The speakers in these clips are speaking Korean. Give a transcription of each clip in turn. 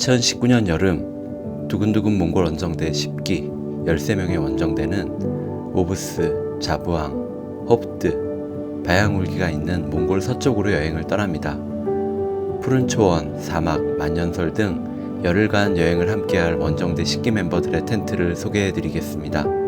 2019년 여름 두근두근 몽골 원정대 10기 13명의 원정대는 오브스, 자부항, 홉드, 바양울기가 있는 몽골 서쪽으로 여행을 떠납니다. 푸른 초원, 사막, 만년설 등 열흘간 여행을 함께할 원정대 10기 멤버들의 텐트를 소개해드리겠습니다.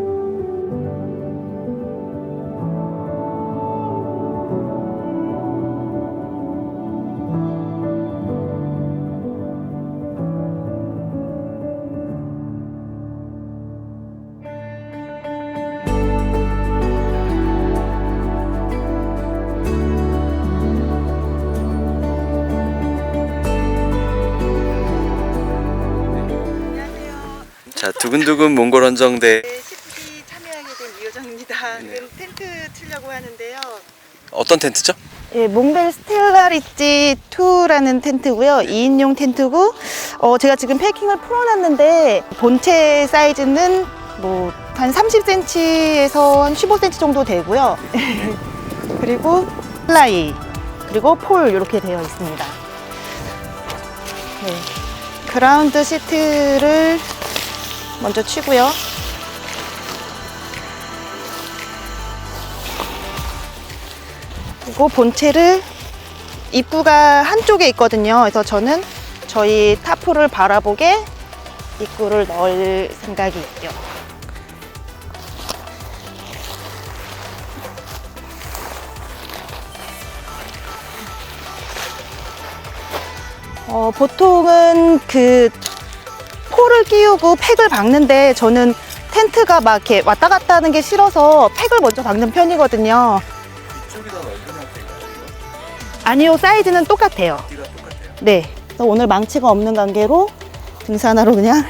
두근두근 몽골 원정대 네, 10기 참여하게 된 이효정입니다. 네. 텐트 치려고 하는데요. 어떤 텐트죠? 예, 몽벨 스텔라리지 2라는 텐트고요. 2인용 텐트고, 어, 제가 지금 패킹을 풀어놨는데, 본체 사이즈는 뭐, 한 30cm에서 한 15cm 정도 되고요. 그리고 플라이, 그리고 폴, 이렇게 되어 있습니다. 네. 그라운드 시트를 먼저 치고요. 그리고 본체를 입구가 한쪽에 있거든요. 그래서 저는 저희 타프를 바라보게 입구를 넣을 생각이 있죠. 어, 보통은 그 폴을 끼우고 팩을 박는데 저는 텐트가 막 이렇게 왔다 갔다 하는 게 싫어서 팩을 먼저 박는 편이거든요. 형태인가요? 아니요, 사이즈는 똑같아요. 네. 그래서 오늘 망치가 없는 관계로 등산하러 그냥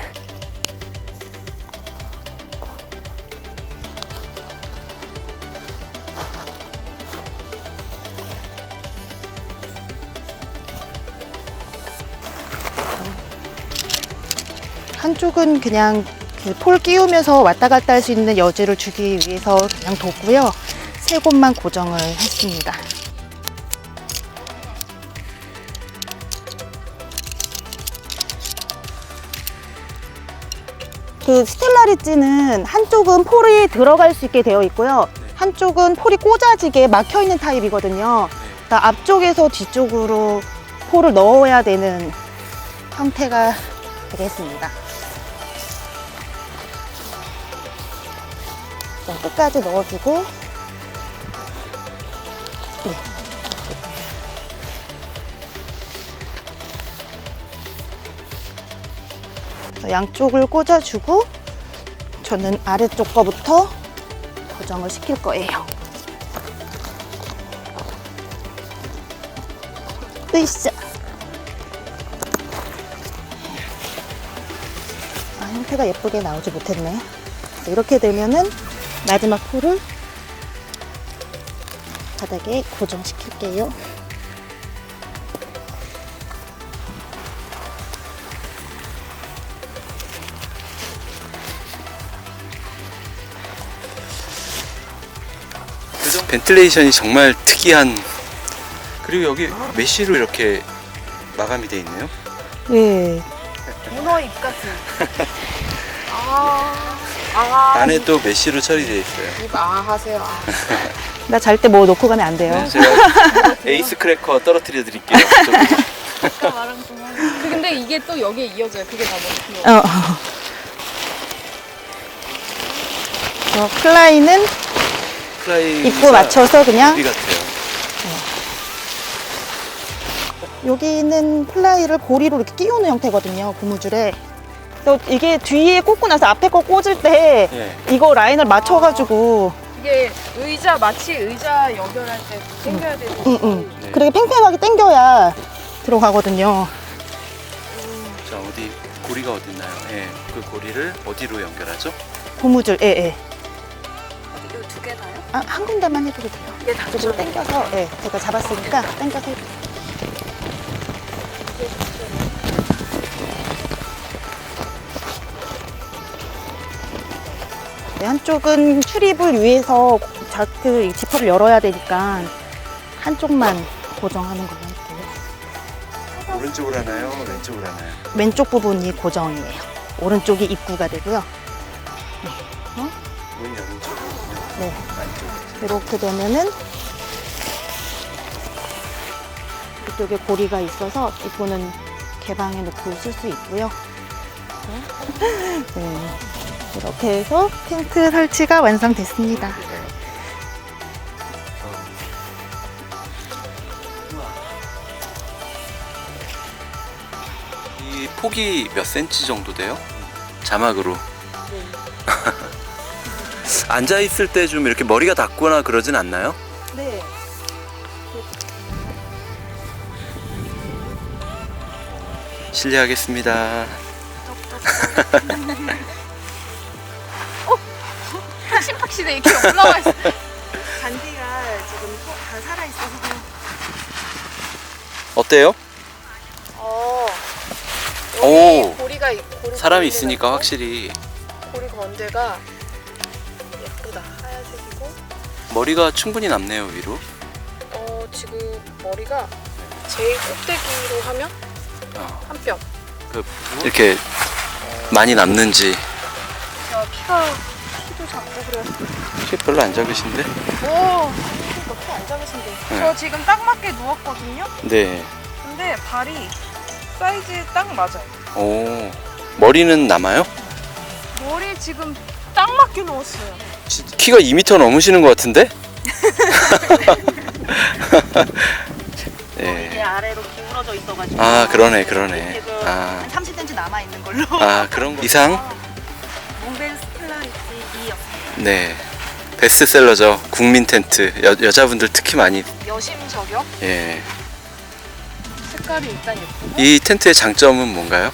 한쪽은 그냥 그 폴 끼우면서 왔다 갔다 할 수 있는 여지를 주기 위해서 그냥 뒀고요. 세 곳만 고정을 했습니다. 그 스텔라리지는 한쪽은 폴이 들어갈 수 있게 되어 있고요. 한쪽은 폴이 꽂아지게 막혀 있는 타입이거든요. 그러니까 앞쪽에서 뒤쪽으로 폴을 넣어야 되는 형태가 되겠습니다. 끝까지 넣어주고 네. 양쪽을 꽂아주고 저는 아래쪽 거부터 고정을 시킬 거예요. 으쌰. 아, 형태가 예쁘게 나오지 못했네. 이렇게 되면은 마지막 폴을 바닥에 고정시킬게요. 그죠? 벤틸레이션이 정말 특이한 그리고 여기 메쉬로 이렇게 마감이 돼 있네요. 예. 문어 입 같은. 아, 아, 안에도 메쉬로 처리되어 있어요. 입 아 하세요. 아. 나 잘 때 뭐 놓고 가면 안 돼요. 네, 제가 에이스 크래커 떨어뜨려 드릴게요. 아까 말한 동안. 그 근데 이게 또 여기에 이어져요. 그게 다 너무 귀여워. 어. 어, 플라이는 플라이 입구 맞춰서 그냥 비 같아요. 여기는 플라이를 고리로 이렇게 끼우는 형태거든요. 고무줄에. 그래서 이게 뒤에 꽂고 나서 앞에 거 꽂을 때 예. 이거 라인을 맞춰가지고 이게 의자 마치 의자 연결할 때 당겨야 되는. 응, 응. 네. 그렇게 팽팽하게 당겨야 들어가거든요. 자 어디 고리가 어디 있나요? 예. 그 고리를 어디로 연결하죠? 고무줄, 예, 예. 이두개 다요? 아, 한 군데만 해줘도 돼요. 이게 다 이쪽으로 당겨서, 예, 제가 잡았으니까 당겨서 해줘요. 한쪽은 출입을 위해서 자, 그 지퍼를 열어야 되니까 한쪽만 고정하는 걸로 할게요. 오른쪽으로 하나요? 왼쪽으로 하나요? 왼쪽 부분이 고정이에요. 오른쪽이 입구가 되고요. 문 여는 쪽이군요. 네. 이렇게 되면은 이쪽에 고리가 있어서 입구는 개방해 놓고 쓸 수 있고요. 네. 이렇게 해서 텐트 설치가 완성됐습니다. 이 폭이 몇 센치 정도 돼요? 자막으로. 앉아 있을 때 좀 이렇게 머리가 닿거나 그러진 않나요? 네. 실례하겠습니다. 팍신팍신해 이렇게 올라와 있어. 잔디가 지금 다 살아 있어서 어때요? 어. 오. 여기 고리가 있- 고리 사람이 있으니까 있고, 확실히 고리 건재가 예쁘다. 하얀색이고. 머리가 충분히 남네요 위로. 어 지금 머리가 제일 꼭대기로 하면 어, 한 뼘. 그 이렇게 많이 남는지 제가 키가 그래서. 키 별로 안 작으신데? 오. 키가 키안 작으신데. 네. 저 지금 딱 맞게 누웠거든요. 네. 근데 발이 사이즈 딱 맞아요. 오 머리는 남아요? 머리 지금 딱 맞게 누웠어요. 키가 2m 넘으시는 것 같은데? 이게 네. 아래로 기울어져 있어가지고 아 그러네 그러네. 지금 아, 한 30cm 남아 있는 걸로. 아 그런 거 이상? 네. 베스트셀러죠. 국민 텐트. 여, 여자분들 특히 많이. 여심 저격. 예. 색깔이 일단 예쁘고. 이 텐트의 장점은 뭔가요?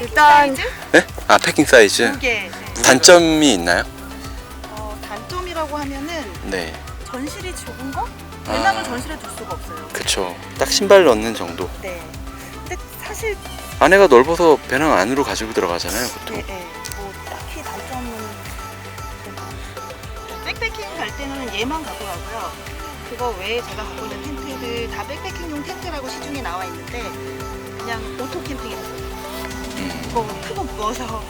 일단 네? 아 패킹 사이즈. 이게 단점이 있나요? 어, 단점이라고 하면은 네. 전실이 좁은 거? 아. 배낭을 전실에 둘 수가 없어요. 그쵸. 딱 신발 넣는 정도. 네. 근데 사실 안에가 넓어서 배낭 안으로 가지고 들어가잖아요, 보통. 네, 네. 백패킹 갈 때는 얘만 갖고 가고요. 그거 외에 제가 갖고 있는 텐트들 다 백패킹용 텐트라고 시중에 나와 있는데 그냥 오토. 음, 그거 크고 무거워서.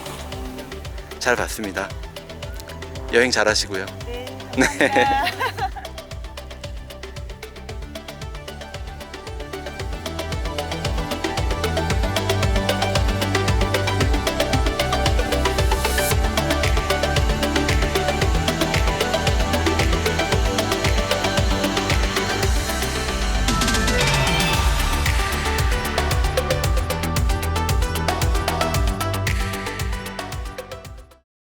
잘 봤습니다. 여행 잘 하시고요. 네. 네.